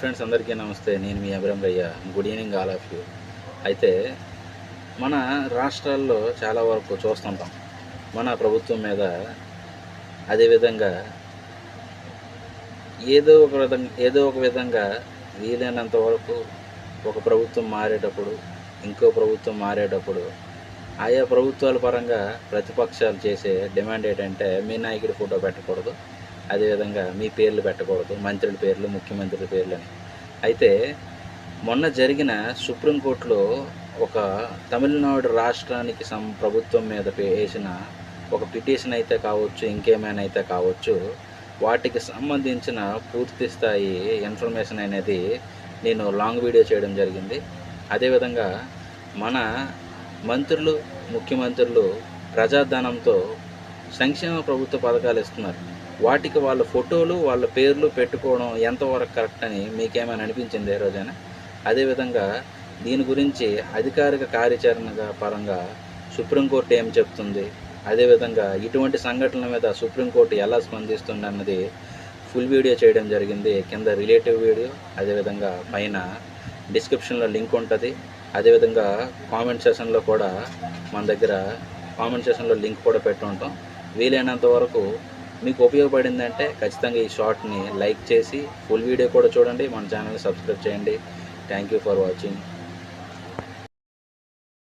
Friends అందరికీ నమస్తే. నేను మీ అభిరామ్ రయ్య. Good evening all of you అయితే మన రాష్ట్రాల్లో చాలా వరకు చూస్తుంటాం. మన ప్రభుత్వం మీద అదేవిధంగా ఏదో ఒక విధంగా ఏదో ఒక విధంగా వీలైనంత వరకు ఒక ప్రభుత్వం మారేటప్పుడు ఇంకో ప్రభుత్వం మారేటప్పుడు ఆయా ప్రభుత్వాల పరంగా ప్రతిపక్షాలు చేసే డిమాండ్ ఏంటంటే మీ నాయకుడి ఫోటో పెట్టకూడదు. అదేవిధంగా మీ పేర్లు పెట్టకూడదు మంత్రుల పేర్లు ముఖ్యమంత్రుల పేర్లు అని అయితే మొన్న జరిగిన సుప్రీంకోర్టులో ఒక తమిళనాడు రాష్ట్రానికి సం ప్రభుత్వం మీద పే- వేసిన ఒక పిటిషన్ అయితే కావచ్చు ఇంకేమైనా అయితే కావచ్చు వాటికి సంబంధించిన పూర్తి స్థాయి ఇన్ఫర్మేషన్ అనేది నేను లాంగ్ వీడియో చేయడం జరిగింది. అదేవిధంగా మన మంత్రులు ముఖ్యమంత్రులు ప్రజాధనంతో సంక్షేమ ప్రభుత్వ పథకాలు ఇస్తున్నారు. వాటికి వాళ్ళ ఫోటోలు వాళ్ళ పేర్లు పెట్టుకోవడం ఎంతవరకు కరెక్ట్ అని మీకేమైనా అనిపించింది ఏ రోజైనా? అదేవిధంగా దీని గురించి అధికారిక కార్యాచరణగా పరంగా సుప్రీంకోర్టు ఏం చెప్తుంది? అదేవిధంగా ఇటువంటి సంఘటనల మీద సుప్రీంకోర్టు ఎలా స్పందిస్తుంది అన్నది ఫుల్ వీడియో చేయడం జరిగింది. కింద రిలేటివ్ వీడియో అదేవిధంగా పైన డిస్క్రిప్షన్లో లింక్ ఉంటుంది. అదేవిధంగా కామెంట్ సెషన్లో కూడా మన దగ్గర కామెంట్ సెషన్లో లింక్ కూడా పెట్టుంటాం వీలైనంత వరకు మీకు ఉపయోగపడిందంటే ఖచ్చితంగా ఈ షార్ట్ని లైక్ చేసి ఫుల్ వీడియో కూడా చూడండి మన ఛానల్ని సబ్స్క్రైబ్ చేయండి. Thank you for watching